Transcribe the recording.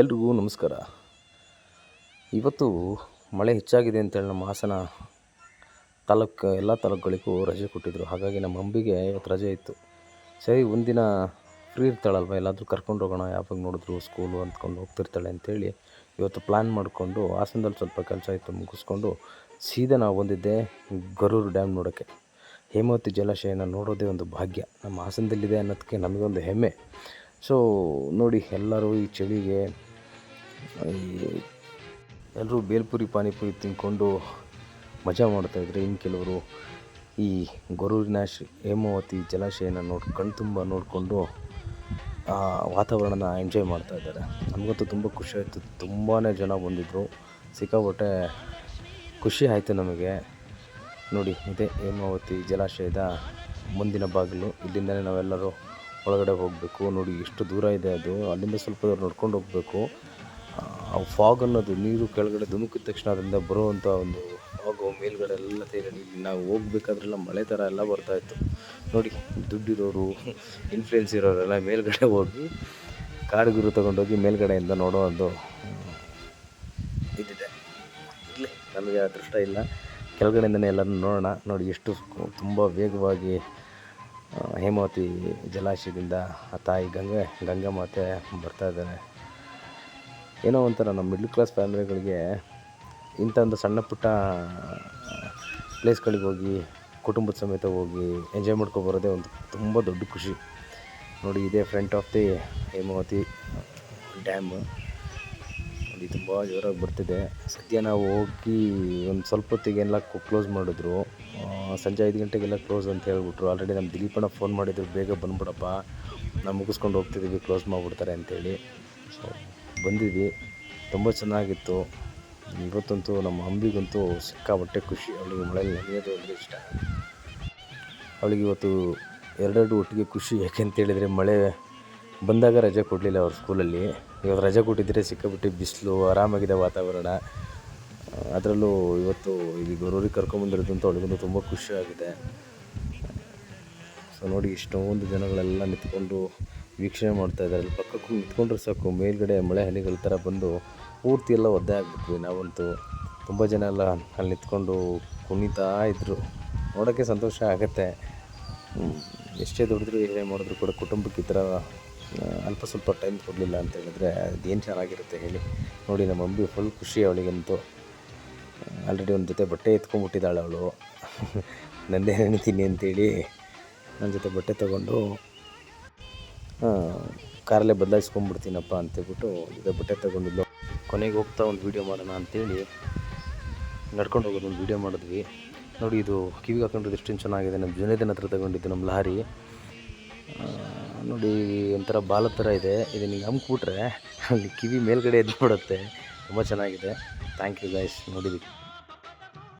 ಎಲ್ರಿಗೂ ನಮಸ್ಕಾರ. ಇವತ್ತು ಮಳೆ ಹೆಚ್ಚಾಗಿದೆ ಅಂತೇಳಿ ನಮ್ಮ ಹಾಸನ ತಾಲೂಕು ಎಲ್ಲ ತಾಲೂಕುಗಳಿಗೂ ರಜೆ ಕೊಟ್ಟಿದ್ದರು ಹಾಗಾಗಿ ನಮ್ಮ ಅಂಬಿಗೆ ಇವತ್ತು ರಜೆ ಇತ್ತು. ಸರಿ, ಒಂದಿನ ಫ್ರೀ ಇರ್ತಾಳಲ್ವ? ಎಲ್ಲಾದರೂ ಕರ್ಕೊಂಡು ಹೋಗೋಣ, ಯಾವಾಗ ನೋಡಿದ್ರು ಸ್ಕೂಲು ಅಂದ್ಕೊಂಡು ಹೋಗ್ತಿರ್ತಾಳೆ ಅಂತೇಳಿ ಇವತ್ತು ಪ್ಲ್ಯಾನ್ ಮಾಡಿಕೊಂಡು ಹಾಸನದಲ್ಲಿ ಸ್ವಲ್ಪ ಕೆಲಸ ಇತ್ತು ಮುಗಿಸ್ಕೊಂಡು ಸೀದಾ ನಾವು ಬಂದಿದ್ದೆ ಗರೂರು ಡ್ಯಾಮ್ ನೋಡೋಕ್ಕೆ. ಹೇಮಾವತಿ ಜಲಾಶಯನ ನೋಡೋದೇ ಒಂದು ಭಾಗ್ಯ. ನಮ್ಮ ಹಾಸನದಲ್ಲಿದೆ ಅನ್ನೋದಕ್ಕೆ ನಮಗೊಂದು ಹೆಮ್ಮೆ. ಸೊ ನೋಡಿ ಎಲ್ಲರೂ ಈ ಚಳಿಗೆ ಎಲ್ಲರೂ ಬೇಲ್ಪುರಿ, ಪಾನಿಪುರಿ ತಿಂದ್ಕೊಂಡು ಮಜಾ ಮಾಡ್ತಾಯಿದ್ರೆ ಇನ್ನು ಕೆಲವರು ಈ ಗೊರೂರಿನ ಶ್ರೀ ಹೇಮಾವತಿ ಜಲಾಶಯನ ನೋಡಿ ಕಣ್ತುಂಬ ನೋಡಿಕೊಂಡು, ಆ ವಾತಾವರಣನ ಎಂಜಾಯ್ ಮಾಡ್ತಾ ಇದ್ದಾರೆ. ನಮಗಂತೂ ತುಂಬ ಖುಷಿ ಆಯಿತು. ತುಂಬಾ ಜನ ಬಂದಿದ್ದರು ಸಿಕ್ಕಾಪಟ್ಟೆ ಖುಷಿ ಆಯಿತು ನಮಗೆ. ನೋಡಿ, ಇದೇ ಹೇಮಾವತಿ ಜಲಾಶಯದ ಮುಂದಿನ ಬಾಗಿಲು. ಇಲ್ಲಿಂದಲೇ ನಾವೆಲ್ಲರೂ ಒಳಗಡೆ ಹೋಗಬೇಕು. ನೋಡಿ, ಎಷ್ಟು ದೂರ ಇದೆ ಅದು. ಅಲ್ಲಿಂದ ಸ್ವಲ್ಪ ದೂರ ನಡ್ಕೊಂಡು ಹೋಗಬೇಕು. ಆ ಫಾಗ್ ಅನ್ನೋದು ನೀರು ಕೆಳಗಡೆ ಧುಮುಕಿದ ತಕ್ಷಣ ಅದರಿಂದ ಬರುವಂಥ ಒಂದು ಫಾಗು ಮೇಲ್ಗಡೆ ಎಲ್ಲ ತೇಲಿ ನಾವು ಹೋಗ್ಬೇಕಾದ್ರೆಲ್ಲ ಮಳೆ ಥರ ಎಲ್ಲ ಬರ್ತಾಯಿತ್ತು ನೋಡಿ, ದುಡ್ಡಿರೋರು ಇನ್ಫ್ಲುಯೆನ್ಸ್ ಇರೋರೆಲ್ಲ ಮೇಲ್ಗಡೆ ಹೋಗಿ ಕಾರು ಗಿರು ತೊಗೊಂಡೋಗಿ ಮೇಲ್ಗಡೆಯಿಂದ ನೋಡೋ ಒಂದು ಇದಿದೆ. ಇರಲಿ, ನಮಗೆ ಅದೃಷ್ಟ ಇಲ್ಲ. ಕೆಳಗಡೆಯಿಂದನೇ ಎಲ್ಲರೂ ನೋಡೋಣ. ನೋಡಿ, ಎಷ್ಟು ತುಂಬ ವೇಗವಾಗಿ ಹೇಮಾವತಿ ಜಲಾಶಯದಿಂದ ಆ ತಾಯಿ ಗಂಗೆ, ಗಂಗಾ ಮಾತೆ ಬರ್ತಾ ಇದ್ದಾರೆ. ಏನೋ ಒಂಥರ ನಮ್ಮ ಮಿಡ್ಲ್ ಕ್ಲಾಸ್ ಫ್ಯಾಮಿಲಿಗಳಿಗೆ ಇಂಥ ಒಂದು ಸಣ್ಣ ಪುಟ್ಟ ಪ್ಲೇಸ್ಗಳಿಗೆ ಹೋಗಿ, ಕುಟುಂಬದ ಸಮೇತ ಹೋಗಿ ಎಂಜಾಯ್ ಮಾಡ್ಕೊಂಡು ಬರೋದೇ ಒಂದು ತುಂಬ ದೊಡ್ಡ ಖುಷಿ. ನೋಡಿ, ಇದೇ front of the Hemavathi dam ನೋಡಿ ತುಂಬ ಜೋರಾಗಿ ಬರ್ತಿದೆ. ಸದ್ಯ ನಾವು ಹೋಗಿ ಒಂದು ಸ್ವಲ್ಪ ಹೊತ್ತಿಗೆಲ್ಲ ಕ್ಲೋಸ್ ಮಾಡಿದ್ರು. ಸಂಜೆ ಐದು ಗಂಟೆಗೆಲ್ಲ ಕ್ಲೋಸ್ ಅಂತ ಹೇಳ್ಬಿಟ್ರು. ಆಲ್ರೆಡಿ ನಮ್ಮ ದಿಲೀಪಣ್ಣ ಫೋನ್ ಮಾಡಿದ್ರು, ಬೇಗ ಬಂದ್ಬಿಡಪ್ಪ. ನಾವು ಮುಗಿಸ್ಕೊಂಡು ಹೋಗ್ತಿದ್ದೀವಿ ಕ್ಲೋಸ್ ಮಾಡಿಬಿಡ್ತಾರೆ ಅಂತೇಳಿ. ಸೊ ಬಂದಿದ್ವಿ. ತುಂಬ ಚೆನ್ನಾಗಿತ್ತು. ಇವತ್ತಂತೂ ನಮ್ಮ ಅಂಬಿಗಂತೂ ಸಿಕ್ಕಾಪಟ್ಟೆ ಖುಷಿ. ಅವಳಿಗೆ ಮಳೆಯಲ್ಲಿ ನೆನೆಯೋದು ಅಂದರೆ ಇಷ್ಟ. ಅವಳಿಗೆ ಇವತ್ತು ಎರಡೆರಡು ಒಟ್ಟಿಗೆ ಖುಷಿ. ಯಾಕೆ ಅಂತ ಹೇಳಿದರೆ ಮಳೆ ಬಂದಾಗ ರಜೆ ಕೊಡಲಿಲ್ಲ ಅವ್ರ ಸ್ಕೂಲಲ್ಲಿ. ಇವತ್ತು ರಜೆ ಕೊಟ್ಟಿದ್ದರೆ ಸಿಕ್ಕಾಬಿಟ್ಟು ಬಿಸಿಲು, ಆರಾಮಾಗಿದೆ ವಾತಾವರಣ. ಅದರಲ್ಲೂ ಇವತ್ತು ಇಲ್ಲಿ ಗೊರೂರಿಗೆ ಕರ್ಕೊಂಬಂದಿರೋದಂತೂ ಅವಳಿಗೂ ತುಂಬ ಖುಷಿಯಾಗಿದೆ ಸೊ ನೋಡಿ, ಇಷ್ಟೊಂದು ಜನಗಳೆಲ್ಲ ನಿಂತ್ಕೊಂಡು ವೀಕ್ಷಣೆ ಮಾಡ್ತಾ ಇದ್ದಾರೆ. ಪಕ್ಕಕ್ಕೆ ನಿಂತ್ಕೊಂಡ್ರೆ ಸಾಕು, ಮೇಲ್ಗಡೆ ಮಳೆ ಹನಿಗಳ ಥರ ಬಂದು ಪೂರ್ತಿ ಎಲ್ಲ ಒದ್ದೆ ಆಗಿಬಿಟ್ವಿ ನಾವಂತೂ. ತುಂಬ ಜನ ಎಲ್ಲ ಅಲ್ಲಿ ನಿಂತ್ಕೊಂಡು ಕುಣಿತಾ ಇದ್ದರು ನೋಡೋಕ್ಕೆ ಸಂತೋಷ ಆಗುತ್ತೆ. ಎಷ್ಟೇ ದುಡಿದ್ರು ಏನೇ ಮಾಡಿದ್ರು ಕೂಡ ಕುಟುಂಬಕ್ಕೆ ಈ ಥರ ಅಲ್ಪ ಸ್ವಲ್ಪ ಟೈಮ್ ಕೊಡಲಿಲ್ಲ ಅಂತ ಹೇಳಿದ್ರೆ ಅದೇನು ಚೆನ್ನಾಗಿರುತ್ತೆ ಹೇಳಿ. ನೋಡಿ, ನಮ್ಮ ಅಂಬಿ ಫುಲ್ ಖುಷಿ ಅವಳಿಗಂತೂ. ಆಲ್ರೆಡಿ ಒಂದು ಜೊತೆ ಬಟ್ಟೆ ಎತ್ಕೊಂಡ್ಬಿಟ್ಟಿದ್ದಾಳೆ ಅವಳು. ನಂದೇ ನೆನಿತೀನಿ ಅಂತೇಳಿ ನನ್ನ ಜೊತೆ ಬಟ್ಟೆ ತೊಗೊಂಡು ಕಾರಲ್ಲೇ ಬದಲಾಯಿಸ್ಕೊಂಡ್ಬಿಡ್ತೀನಪ್ಪ ಅಂತೇಳ್ಬಿಟ್ಟು ಜೊತೆ ಬಟ್ಟೆ ತೊಗೊಂಡಿದ್ಲು. ಕೊನೆಗೆ ಹೋಗ್ತಾ ಒಂದು ವೀಡಿಯೋ ಮಾಡೋಣ ಅಂತೇಳಿ ನಡ್ಕೊಂಡು ಹೋಗೋದು ಒಂದು ವೀಡಿಯೋ ಮಾಡಿದ್ವಿ. ನೋಡಿ, ಇದು ಕಿವಿಗೆ ಹಾಕೊಂಡಿದ್ದು ಎಷ್ಟು ಚೆನ್ನಾಗಿದೆ. ನಮ್ಮ ಜುನೇದನ ಹತ್ರ ತಗೊಂಡಿದ್ದು ನಮ್ಮ ಲಾರಿ. ನೋಡಿ, ಒಂಥರ ಬಾಲ ಥರ ಇದೆ. ಇದನ್ನ ಹಿಂಗೆ ಹಮ್ಕ್ಬಿಟ್ರೆ ಅಲ್ಲಿ ಕಿವಿ ಮೇಲ್ಗಡೆ ಎದ್ದು ಬಿಡುತ್ತೆ. ತುಂಬ ಚೆನ್ನಾಗಿದೆ. ಥ್ಯಾಂಕ್ ಯು ಗೈಸ್ ನೋಡಿದ್ದಕ್ಕೆ